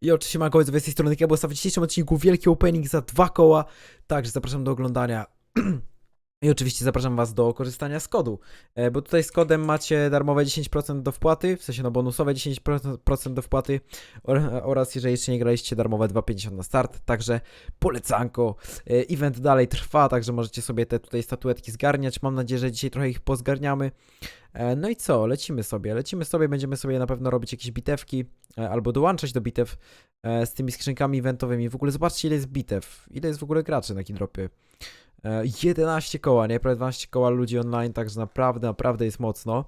I oczywiście ma z tej strony Kebłosa w dzisiejszym odcinku wielki opening za dwa koła, także zapraszam do oglądania. I oczywiście zapraszam Was do korzystania z kodu, e, bo tutaj z kodem macie darmowe 10% do wpłaty, w sensie no bonusowe 10% do wpłaty or- oraz jeżeli jeszcze nie graliście darmowe 2,50 na start, także polecanko. E, Event dalej trwa, także możecie sobie te tutaj statuetki zgarniać, mam nadzieję, że dzisiaj trochę ich pozgarniamy. E, No i co, lecimy sobie, lecimy sobie, będziemy sobie na pewno robić jakieś bitewki albo dołączać do bitew z tymi skrzynkami eventowymi. W ogóle zobaczcie ile jest bitew, ile jest w ogóle graczy na Kidropie. E, 11 koła, nie? Prawie 12 koła ludzi online, także naprawdę, naprawdę jest mocno.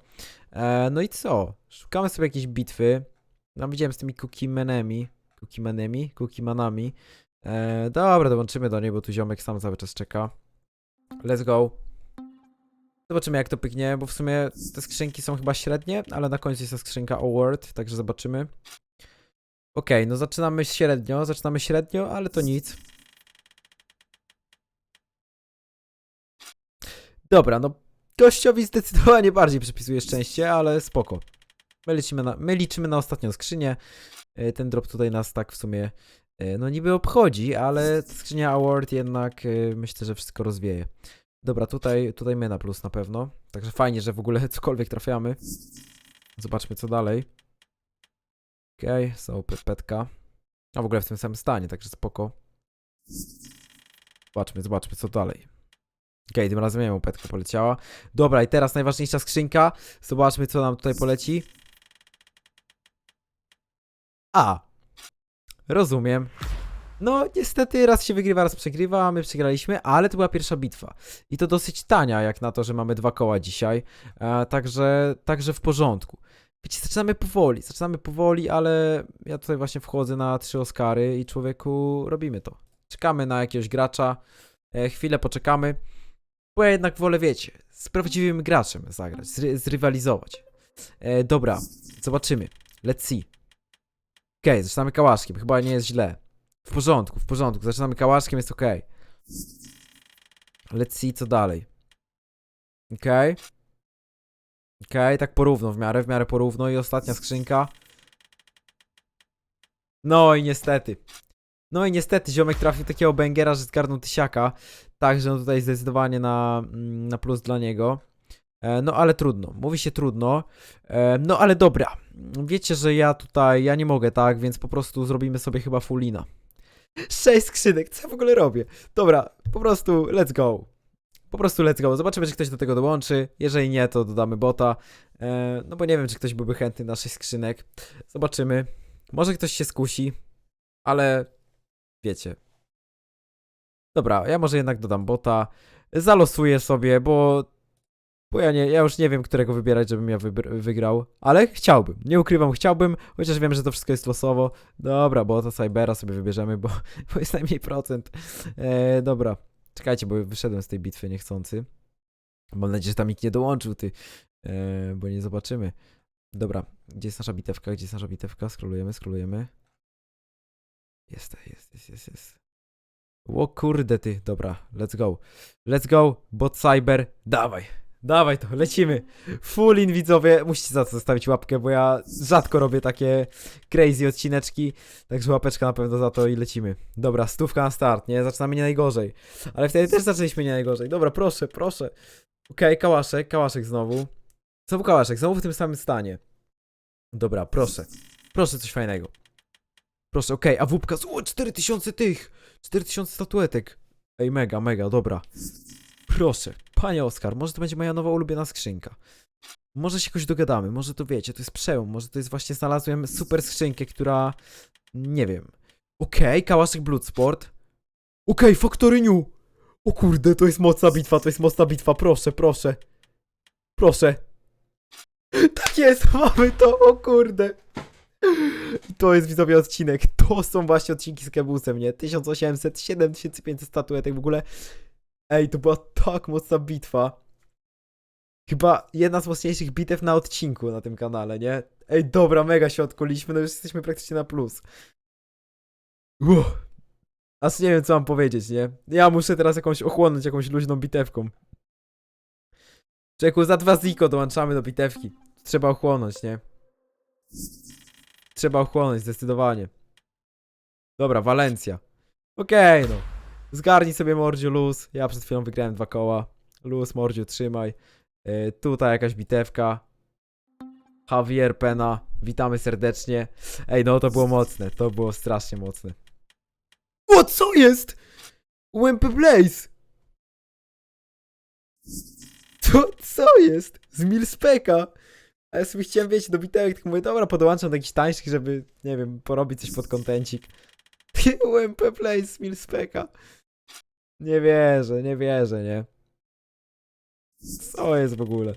E, No i co? Szukamy sobie jakiejś bitwy. No widziałem z tymi cookiemanami, cookiemanami, cookiemanami. E, dobra, dołączymy do niej, bo tu ziomek sam cały czas czeka. Let's go. Zobaczymy jak to pyknie, bo w sumie te skrzynki są chyba średnie, ale na końcu jest ta skrzynka award, także zobaczymy. Okej, no zaczynamy średnio, zaczynamy średnio, ale to nic. Dobra, no gościowi zdecydowanie bardziej przypisuje szczęście, ale spoko. My liczymy na, my liczymy na ostatnią skrzynię. E, Ten drop tutaj nas tak w sumie e, no niby obchodzi, ale skrzynia award jednak e, myślę, że wszystko rozwieje. Dobra, tutaj, tutaj my na plus na pewno. Także fajnie, że w ogóle cokolwiek trafiamy. Zobaczmy co dalej. Okej, okay, są petka. A w ogóle w tym samym stanie, także spoko. Zobaczmy, zobaczmy co dalej. Okej, tym razem nie petka poleciała. Dobra, i teraz najważniejsza skrzynka. Zobaczmy co nam tutaj poleci. A. Rozumiem. No, niestety raz się wygrywa, raz przegrywa, my przegraliśmy, ale to była pierwsza bitwa. I to dosyć tania, jak na to, że mamy dwa koła dzisiaj. E, także, także w porządku. Wiecie, zaczynamy powoli, zaczynamy powoli, ale ja tutaj właśnie wchodzę na trzy Oscary i człowieku robimy to. Czekamy na jakiegoś gracza, e, chwilę poczekamy, bo ja jednak wolę, wiecie, z prawdziwym graczem zagrać, zry zrywalizować. E, dobra, zobaczymy. Let's see. Okej, zaczynamy kałaszkiem, chyba nie jest źle. W porządku, w porządku. Zaczynamy kałaszkiem, jest ok. Let's see, co dalej. Okej. Okej, tak porówno w miarę, w miarę porówno. I ostatnia skrzynka. No i niestety. No i niestety, ziomek trafił takiego bangera, że zgarnął tysiaka. Także no tutaj zdecydowanie na, mm, na plus dla niego. E, No ale trudno, mówi się trudno. E, No ale dobra. Wiecie, że ja tutaj, ja nie mogę, tak? Więc po prostu zrobimy sobie chyba fullina. Sześć skrzynek, co ja w ogóle robię? Dobra, po prostu let's go. Po prostu let's go. Zobaczymy, czy ktoś do tego dołączy. Jeżeli nie, to dodamy bota. E, no bo nie wiem, czy ktoś byłby chętny na sześć skrzynek. Zobaczymy. Może ktoś się skusi, ale wiecie. Dobra, ja może jednak dodam bota. Zalosuję sobie, bo bo ja, nie, ja już nie wiem, którego wybierać, żebym ja wygrał. Ale chciałbym. Nie ukrywam, chciałbym, chociaż wiem, że to wszystko jest losowo. Dobra, bo to Cybera sobie wybierzemy, bo, bo jest najmniej procent. E, dobra. Czekajcie, bo wyszedłem z tej bitwy niechcący. Mam nadzieję, że tam nikt nie dołączył, ty. E, bo nie zobaczymy. Dobra, gdzie jest nasza bitewka? Gdzie jest nasza bitewka? Skrolujemy, skrolujemy. Jest, jest, jest, jest, jest. O kurde ty, dobra, let's go. Let's go, bot cyber, dawaj. Dawaj to, lecimy. Full in widzowie. Musicie za to zostawić łapkę, bo ja rzadko robię takie crazy odcineczki. Także łapeczka na pewno za to i lecimy. Dobra, stówka na start, nie? Zaczynamy nie najgorzej. Ale wtedy też zaczęliśmy nie najgorzej. Dobra, proszę, proszę. Okej, kałaszek, kałaszek znowu. Znowu kałaszek, znowu w tym samym stanie. Dobra, proszę. Proszę coś fajnego. Proszę, okej, a wupka. O, 4000 tych! 4000 statuetek. Ej, mega, mega, dobra. Proszę, panie Oskar, może to będzie moja nowa ulubiona skrzynka. Może się jakoś dogadamy, może to wiecie, to jest przełom, może to jest właśnie znalazłem super skrzynkę, która... Nie wiem. Okej, kałaszek Bloodsport. Okej, Factory New! O kurde, to jest mocna bitwa, to jest mocna bitwa, proszę, proszę. Proszę. Tak jest, mamy to, o kurde. To jest widzowie odcinek, to są właśnie odcinki z Kebusem, nie? 1800, 7500 statuetek w ogóle. Ej, to była tak mocna bitwa. Chyba jedna z mocniejszych bitew na odcinku na tym kanale, nie? Ej, dobra, mega się odkuliśmy, no już jesteśmy praktycznie na plus. Uff. Aż nie wiem, co mam powiedzieć, nie? Ja muszę teraz jakąś ochłonąć jakąś luźną bitewką. Czeku, za dwa ziko dołączamy do bitewki. Trzeba ochłonąć, nie? Trzeba ochłonąć, zdecydowanie. Dobra, Walencja. Okej, no. Zgarnij sobie Mordziu luz. Ja przed chwilą wygrałem dwa koła. Luz, Mordziu, trzymaj. Yy, tutaj jakaś bitewka. Javier Pena, witamy serdecznie. Ej, no to było mocne, to było strasznie mocne. O, co jest? UMP Blaze! To co jest? Z Milspeka! A ja sobie chciałem, wiecie, do bitełek, tylko mówię, dobra, podłączam do jakichś tańszych, żeby, nie wiem, porobić coś pod kontencik. UMP Blaze z Milspeka. Nie wierzę, nie wierzę, nie? Co jest w ogóle?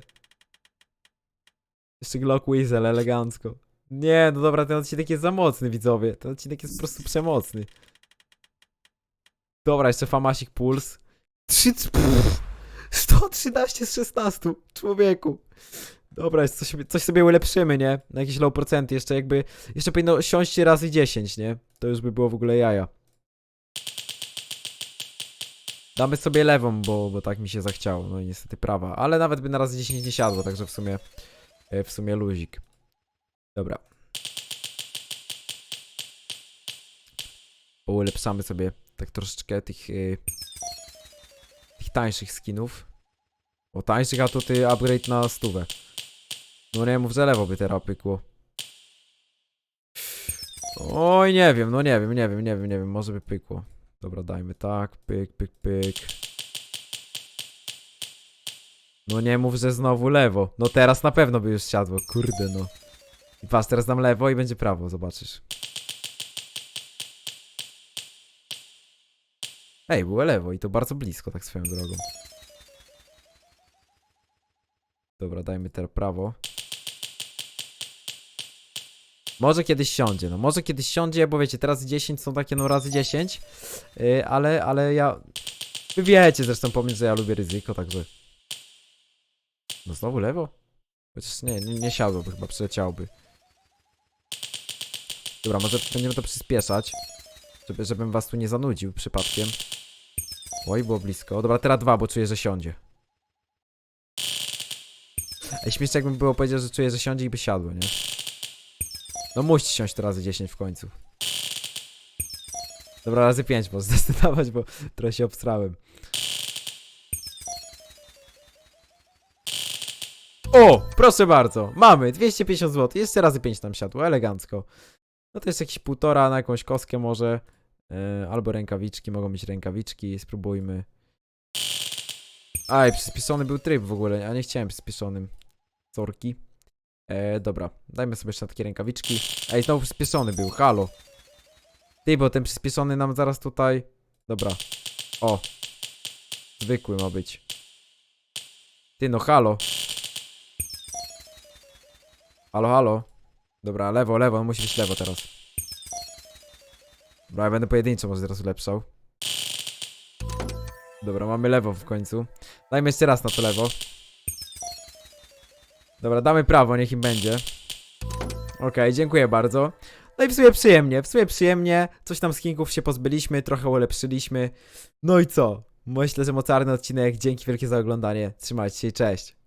Jeszcze Glock Weasel, elegancko. Nie, no dobra, ten odcinek jest za mocny, widzowie. Ten odcinek jest po prostu przemocny. Dobra, jeszcze Famasik Puls. 3... Pff, 113 z 16, człowieku. Dobra, jest coś, coś sobie ulepszymy, nie? Na jakieś low procenty, jeszcze jakby... Jeszcze powinno siąść razy 10, nie? To już by było w ogóle jaja. Damy sobie lewą, bo, bo tak mi się zachciało, no i niestety prawa. Ale nawet by na razy 10 nie siadło, także w sumie... e, W sumie luzik. Dobra. Ulepszamy sobie tak troszeczkę tych... e, Tych tańszych skinów. O tańszych, a tu ty upgrade na stówę. No nie mów, że lewo by teraz pykło. Oj, nie wiem, no nie wiem, nie wiem, nie wiem, nie wiem, może by pykło. Dobra, dajmy tak, pyk, pyk, pyk. No nie mów, że znowu lewo. No teraz na pewno by już siadło, kurde no. I patrz, teraz dam lewo i będzie prawo, zobaczysz. Ej, było lewo i to bardzo blisko, tak swoją drogą. Dobra, dajmy teraz prawo. Może kiedyś siądzie, no może kiedyś siądzie, bo wiecie, teraz 10 są takie no razy 10, yy, ale, ale ja... Wy wiecie zresztą po że ja lubię ryzyko, także... No znowu lewo? Chociaż nie, nie, nie siadłoby, chyba przyleciałoby. Dobra, może będziemy to przyspieszać, żeby, żebym was tu nie zanudził przypadkiem. Oj, było blisko. Dobra, teraz dwa, bo czuję, że siądzie. Ej, śmiesznie jakbym było powiedział, że czuję, że siądzie i by siadło, nie? No musi siąść to razy 10 w końcu. Dobra, razy 5 bo zdecydować, bo trochę się obstrałem. O, proszę bardzo, mamy 250 zł, jeszcze razy 5 tam siadło, elegancko. No to jest jakieś półtora na jakąś kostkę może, e, albo rękawiczki, mogą być rękawiczki, spróbujmy. Aj, przyspieszony był tryb w ogóle, a nie chciałem przyspieszonym. Sorki. E, dobra, dajmy sobie jeszcze takie rękawiczki. Ej, znowu przyspieszony był, halo. Ty, bo ten przyspieszony nam zaraz tutaj... Dobra. O. Zwykły ma być. Ty, no halo. Halo, halo. Dobra, lewo, lewo, on musi być lewo teraz. Dobra, ja będę pojedynczo może teraz ulepszał. Dobra, mamy lewo w końcu. Dajmy jeszcze raz na to lewo. Dobra, damy prawo, niech im będzie. Okej, dziękuję bardzo. No i w sumie przyjemnie, w sumie przyjemnie. Coś tam skinków się pozbyliśmy, trochę ulepszyliśmy. No i co? Myślę, że mocarny odcinek. Dzięki wielkie za oglądanie. Trzymajcie się, cześć.